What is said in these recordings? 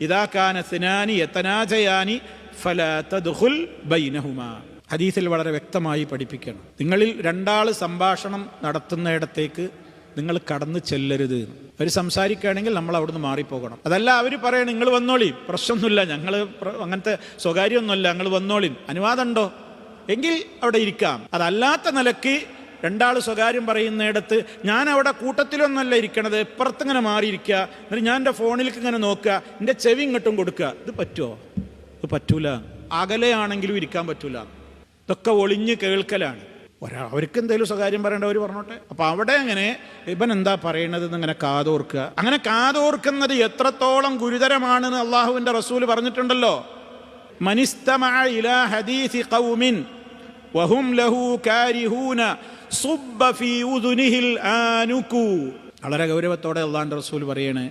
ഇതാക്കാന സിനാനി എത്തനാജയാനി ഫല തദ്ഹുൽ ബൈനഹുമാ. ഹദീസിൽ വളരെ വ്യക്തമായി പഠിപ്പിക്കണം. നിങ്ങളിൽ രണ്ടാൾ സംഭാഷണം നടത്തുന്നിടത്തേക്ക് നിങ്ങൾ കടന്നു ചെല്ലരുത് അവർ സംസാരിക്കുകയാണെങ്കിൽ നമ്മൾ അവിടുന്ന് മാറിപ്പോകണം. അതല്ല അവർ പറയണം നിങ്ങൾ വന്നോളി. പ്രശ്നമൊന്നുമില്ല. ഞങ്ങൾ അങ്ങനത്തെ സ്വകാര്യമൊന്നുമില്ല. ഞങ്ങൾ വന്നോളി. അനുവാദമുണ്ടോ? എങ്കിൽ അവിടെ ഇരിക്കാം. അതല്ലാത്ത നിലയ്ക്ക് രണ്ടാൾ സ്വകാര്യം പറയുന്നിടത്ത് ഞാൻ അവിടെ കൂട്ടത്തിലൊന്നല്ല ഇരിക്കണത്. ഇപ്പുറത്ത് ഇങ്ങനെ മാറിയിരിക്കുക. എന്നിട്ട് ഞാൻ എന്റെ ഫോണിലേക്ക് ഇങ്ങനെ നോക്കുക. എന്റെ ചെവി ഇങ്ങോട്ടും കൊടുക്കുക. ഇത് പറ്റുമോ ഇത് പറ്റൂല. അകലെയാണെങ്കിലും ഇരിക്കാൻ പറ്റൂല. ഇതൊക്കെ ഒളിഞ്ഞ് കേൾക്കലാണ്. ഒരാ അവർക്ക് എന്തെങ്കിലും സ്വകാര്യം പറയേണ്ടവർ പറഞ്ഞോട്ടെ. അപ്പം അവിടെ അങ്ങനെ ഇവൻ എന്താ പറയണത് ഇങ്ങനെ കാതോർക്കുക. അങ്ങനെ കാതോർക്കുന്നത് എത്രത്തോളം ഗുരുതരമാണെന്ന് അള്ളാഹുവിന്റെ റസൂൽ പറഞ്ഞിട്ടുണ്ടല്ലോ. മനിസ്തമായ ഇലാ ഹദീസി ഖൗമിൻ. വഹും ലഹു കാരിഹൂന സുബ്ബ ഫീ ഉദുനിഹിൽ ആനുകു വളരെ ഗൗരവത്തോടെ അള്ളാൻ റസൂൽ പറയാണ്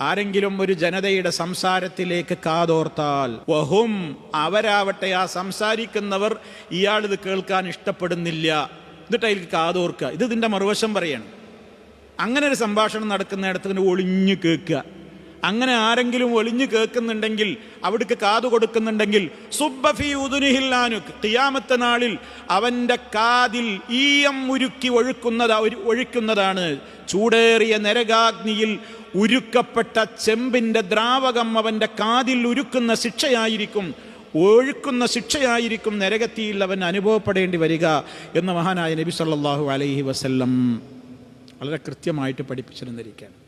ആരെങ്കിലും ഒരു ജനതയുടെ സംസാരത്തിലേക്ക് കാതോർത്താൽ വഹും അവരാവട്ടെ ആ സംസാരിക്കുന്നവർ ഇയാൾ ഇത് കേൾക്കാൻ ഇഷ്ടപ്പെടുന്നില്ല. എന്നിട്ട് അതിൽ കാതോർക്കുക. ഇത് ഇതിന്റെ മറുവശം പറയണം. അങ്ങനെ ഒരു സംഭാഷണം നടക്കുന്നിടത്ത് ഒളിഞ്ഞു കേൾക്കുക. അങ്ങനെ ആരെങ്കിലും ഒളിഞ്ഞു കേൾക്കുന്നുണ്ടെങ്കിൽ അവിടേക്ക് കാതു കൊടുക്കുന്നുണ്ടെങ്കിൽ തിയാമത്തെ നാളിൽ അവന്റെ കാതിൽ ഈയം ഉരുക്കി ഒഴുക്കുന്നത് ഒഴിക്കുന്നതാണ്. ചൂടേറിയ നരകാഗ്നിയിൽ ഉരുക്കപ്പെട്ട ചെമ്പിന്റെ ദ്രാവകം അവന്റെ കാതിൽ ഉരുക്കുന്ന ശിക്ഷയായിരിക്കും. ഒഴുക്കുന്ന ശിക്ഷയായിരിക്കും നരകത്തിയിൽ അവൻ അനുഭവപ്പെടേണ്ടി വരിക എന്ന് മഹാനായ നബി സല്ലാഹു അലൈഹി വസല്ലം വളരെ കൃത്യമായിട്ട് പഠിപ്പിച്ചിരുന്നിരിക്കുകയാണ്.